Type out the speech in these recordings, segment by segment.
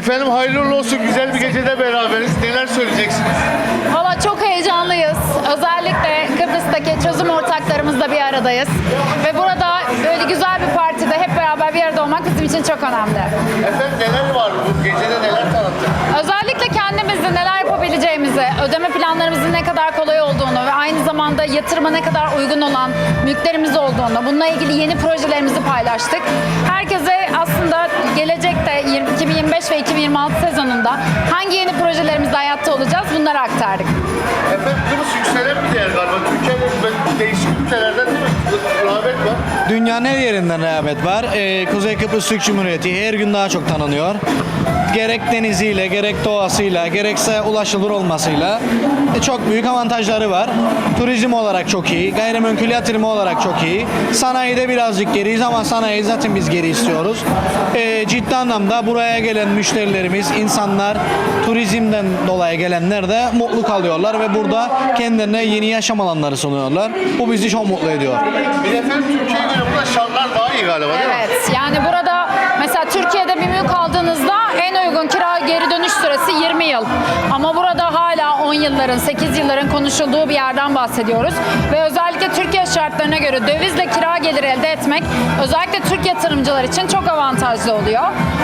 Efendim hayırlı olsun. Güzel bir gecede beraberiz. Neler söyleyeceksiniz? Valla çok heyecanlıyız. Özellikle Kıbrıs'taki çözüm ortaklarımızla bir aradayız. Ve burada böyle güzel bir partide hep beraber bir arada olmak bizim için çok önemli. Efendim neler var bu gecede neler tanıttık? Özellikle kendimizde neler yapabileceğimizi, ödeme planlarımızın ne kadar kolay olduğunu ve aynı zamanda yatırıma ne kadar uygun olan mülklerimiz olduğunu, bununla ilgili yeni projelerimizi paylaştık. Herkese 2026 sezonunda hangi yeni projelerimizde hayatta olacağız bunları aktardık. Efendim Kıbrıs yükselen bir değer galiba. Türkiye'de ve değişik ülkelerden? Rağbet var. Dünyanın her yerinden rağbet var. Ee, Kuzey Kıbrıs Türk Cumhuriyeti her gün daha çok tanınıyor. Gerek deniziyle, gerek doğasıyla, gerekse ulaşılır olmasıyla e, çok büyük avantajları var. Turizm olarak çok iyi, gayrimenkul yatırımı olarak çok iyi. Sanayide birazcık geriyiz ama sanayi zaten biz geri istiyoruz. Ee, ciddi anlamda buraya gelen müşterilerimiz, insanlar, turizmden dolayı gelenler de mutlu kalıyorlar ve burada kendilerine yeni yaşam alanları sunuyorlar. Bu bizi çok mutlu ediyor. Bir de efendim Türkiye'ye göre burada şartlar daha iyi galiba değil mi? Evet yani burada mesela Türkiye'de bir mülk aldığınızda en uygun kira geri dönüş süresi 20 yıl. Ama burada hala 10 yılların, 8 yılların konuşulduğu bir yerden bahsediyoruz. Ve özellikle Türkiye şartlarına göre dövizle kira geliri elde etmek özellikle Türk yatırımcılar için çok avantajlı oluyor.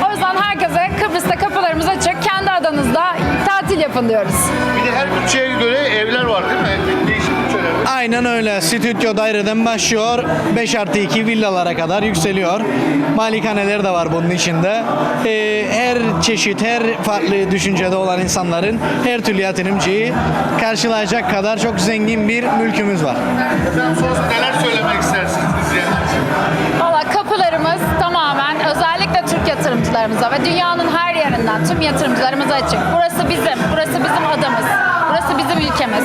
O yüzden herkese Kıbrıs'ta kapılarımız açık. Kendi adanızda tatil yapın diyoruz. Bir de her bütçeye göre evler var değil mi? Aynen öyle. Stüdyo daireden başlıyor. 5 artı 2 villalara kadar yükseliyor. Malikaneler de var bunun içinde. Ee, her çeşit, her farklı düşüncede olan insanların her türlü yatırımcıyı karşılayacak kadar çok zengin bir mülkümüz var. Efendim neler söylemek istersiniz izleyenler? Valla kapılarımız tamamen özellikle Türk yatırımcılarımıza ve dünyanın her yerinden tüm yatırımcılarımıza açık. Burası bizim, burası bizim adamız, burası bizim ülkemiz.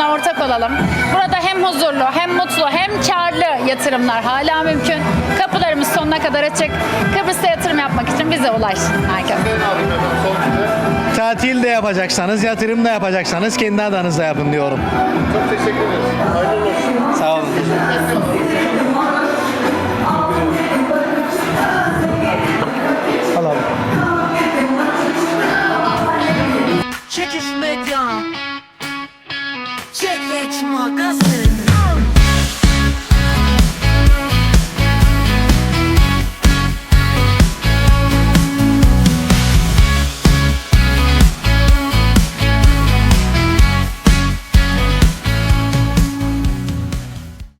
Huzuruna ortak olalım. Burada hem huzurlu, hem mutlu, hem karlı yatırımlar hala mümkün. Kapılarımız sonuna kadar açık. Kıbrıs'ta yatırım yapmak için bize ulaşsın herkes. Tatil de yapacaksanız, yatırım da yapacaksanız kendi adanızda yapın diyorum. Çok teşekkür ederiz. Hayırlı olsun. Sağ olun. Smoke us